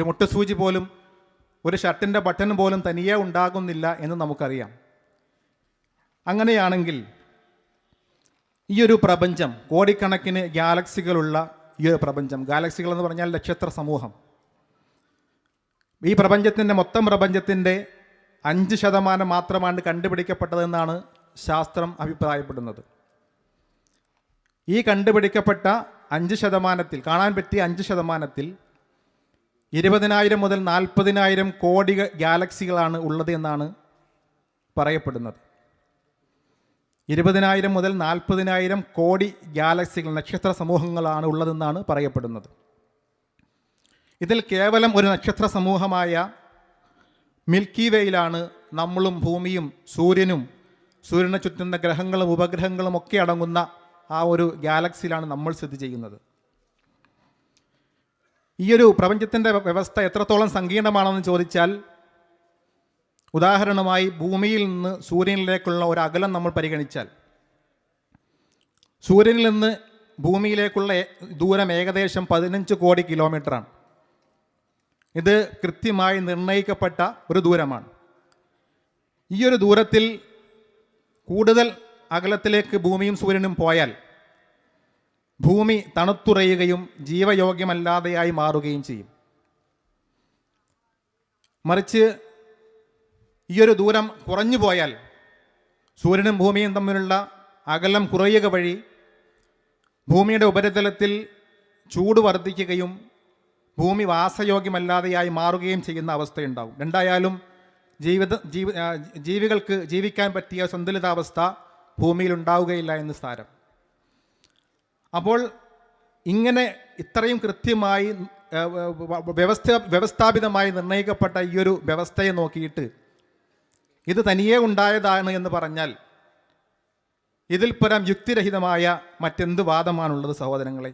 ഒരു മുട്ട സൂചി പോലും ഒരു ഷർട്ടിന്റെ ബട്ടൺ പോലും തനിയെ ഉണ്ടാകുന്നില്ല എന്ന് നമുക്കറിയാം. അങ്ങനെയാണെങ്കിൽ ഈ ഒരു പ്രപഞ്ചം കോടിക്കണക്കിന് ഗാലക്സികളുള്ള ഈ ഒരു പ്രപഞ്ചം ഗാലക്സികൾ എന്ന് പറഞ്ഞാൽ നക്ഷത്ര സമൂഹം. ഈ പ്രപഞ്ചത്തിന്റെ മൊത്തം പ്രപഞ്ചത്തിന്റെ അഞ്ച് ശതമാനം മാത്രമാണ് കണ്ടുപിടിക്കപ്പെട്ടതെന്നാണ് ശാസ്ത്രം അഭിപ്രായപ്പെടുന്നത്. ഈ കണ്ടുപിടിക്കപ്പെട്ട അഞ്ച് ശതമാനത്തിൽ കാണാൻ പറ്റിയ അഞ്ച് ശതമാനത്തിൽ ഇരുപതിനായിരം മുതൽ നാൽപ്പതിനായിരം കോടി ഗാലക്സികളാണ് ഉള്ളത് എന്നാണ് പറയപ്പെടുന്നത്. ഇരുപതിനായിരം മുതൽ നാൽപ്പതിനായിരം കോടി ഗാലക്സികൾ നക്ഷത്ര സമൂഹങ്ങളാണ് ഉള്ളതെന്നാണ് പറയപ്പെടുന്നത്. ഇതിൽ കേവലം ഒരു നക്ഷത്ര സമൂഹമായ മിൽക്കി വേയിലാണ് നമ്മളും ഭൂമിയും സൂര്യനും സൂര്യനെ ചുറ്റുന്ന ഗ്രഹങ്ങളും ഉപഗ്രഹങ്ങളും ഒക്കെ അടങ്ങുന്ന ആ ഒരു ഗാലക്സിയിലാണ് നമ്മൾ സ്ഥിതി ചെയ്യുന്നത്. ഈ ഒരു പ്രപഞ്ചത്തിന്റെ വ്യവസ്ഥ എത്രത്തോളം സങ്കീർണമാണെന്ന് ചോദിച്ചാൽ ഉദാഹരണമായി ഭൂമിയിൽ നിന്ന് സൂര്യനിലേക്കുള്ള ഒരു അകലം നമ്മൾ പരിഗണിച്ചാൽ സൂര്യനിൽ നിന്ന് ഭൂമിയിലേക്കുള്ള ദൂരം ഏകദേശം പതിനഞ്ച് കോടി കിലോമീറ്ററാണ്. ഇത് കൃത്യമായി നിർണയിക്കപ്പെട്ട ഒരു ദൂരമാണ്. ഈ ഒരു ദൂരത്തിൽ കൂടുതൽ അകലത്തിലേക്ക് ഭൂമിയും സൂര്യനും പോയാൽ ഭൂമി തണുത്തുറയുകയും ജീവയോഗ്യമല്ലാതെയായി മാറുകയും ചെയ്യും. മറിച്ച് ഈ ഒരു ദൂരം കുറഞ്ഞു പോയാൽ സൂര്യനും ഭൂമിയും തമ്മിലുള്ള അകലം കുറയുക വഴി ഭൂമിയുടെ ഉപരിതലത്തിൽ ചൂട് വർദ്ധിക്കുകയും ഭൂമി വാസയോഗ്യമല്ലാതെയായി മാറുകയും ചെയ്യുന്ന അവസ്ഥയുണ്ടാവും. രണ്ടായാലും ജീവിത ജീവി ജീവികൾക്ക് ജീവിക്കാൻ പറ്റിയ സന്തുലിതാവസ്ഥ ഭൂമിയിൽ ഉണ്ടാവുകയില്ല എന്ന് സാരം. അപ്പോൾ ഇങ്ങനെ ഇത്രയും കൃത്യമായി വ്യവസ്ഥ വ്യവസ്ഥാപിതമായി നിർണയിക്കപ്പെട്ട ഈ ഒരു വ്യവസ്ഥയെ നോക്കിയിട്ട് ഇത് തനിയെ ഉണ്ടായതാണ് എന്ന് പറഞ്ഞാൽ ഇതിൽ പരം യുക്തിരഹിതമായ മറ്റെന്ത് വാദമാണുള്ളത് സഹോദരങ്ങളെ?